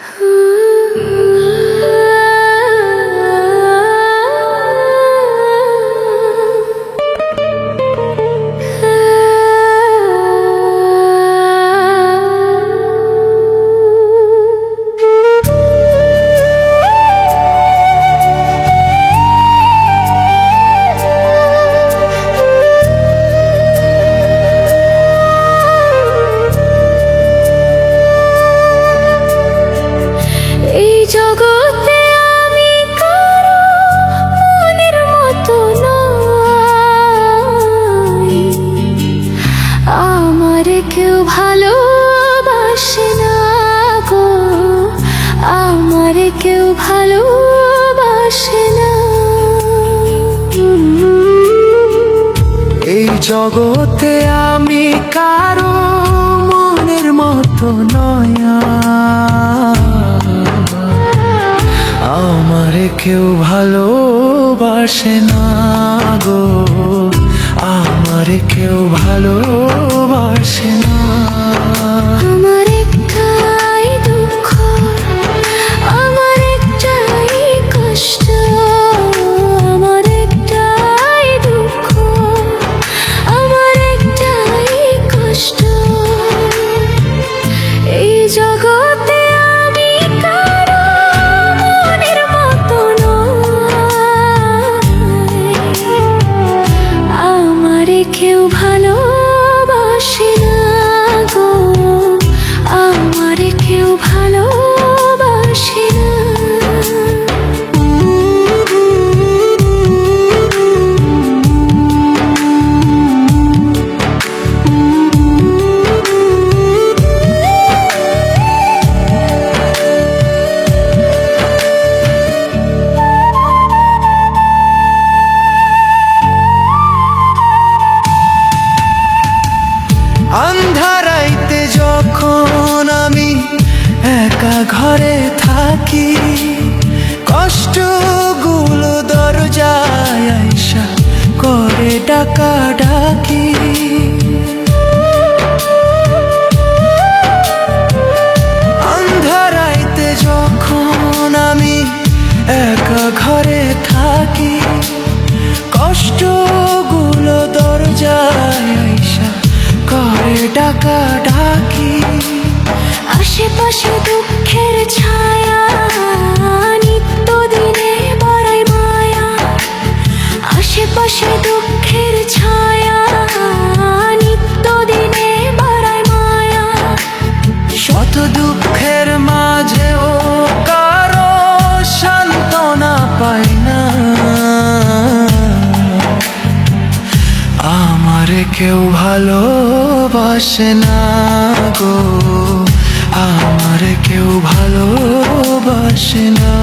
Hmm. ভালোবাসে না গো, আমার কেউ ভালোবাসে না। এই জগতে আমি কারও মনের মতো নয়া আমারে কেউ ভালোবাসে না গো, আমারে কেউ ভালোবাসে না। আমার আশেপাশে দুঃখের ছায়া নিত্য দিনে বাড়াই মায়া। আশেপাশে দুঃখের ছায়া নিত্য দিনে বাড়াই মায়া। শত দুঃখের মাঝেও কারও সান্ত্বনা পাই না। আমারে কেউ ভালোবাসে না গো। আমারে কেউ ভালোবাসে না।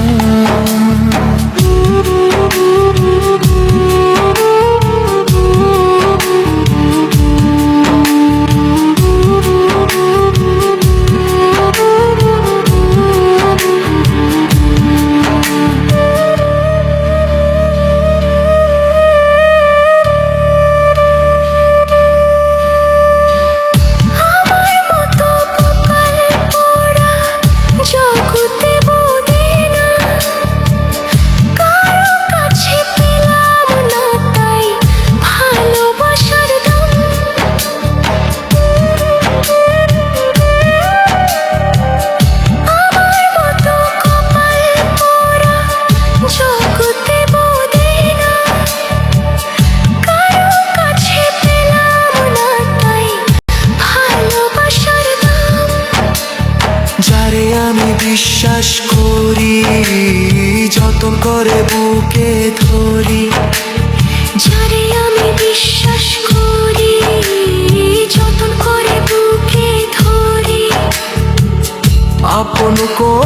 যারে আমি বিশ্বাস করি যতন করে বুকে ধরি। যারে আমি বিশ্বাস করি যতন করে বুকে ধরি। আপন করে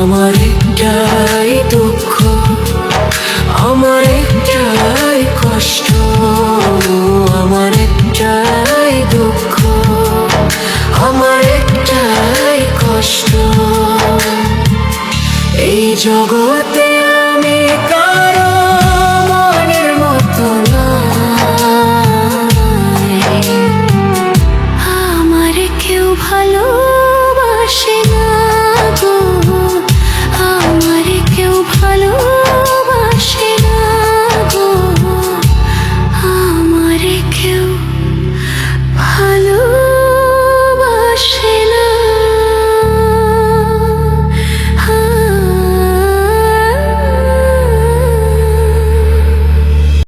আমার যাই দুঃখ আমার যাই কষ্ট আমার একটাই দুঃখ আমার যাই কষ্ট। এই জগৎ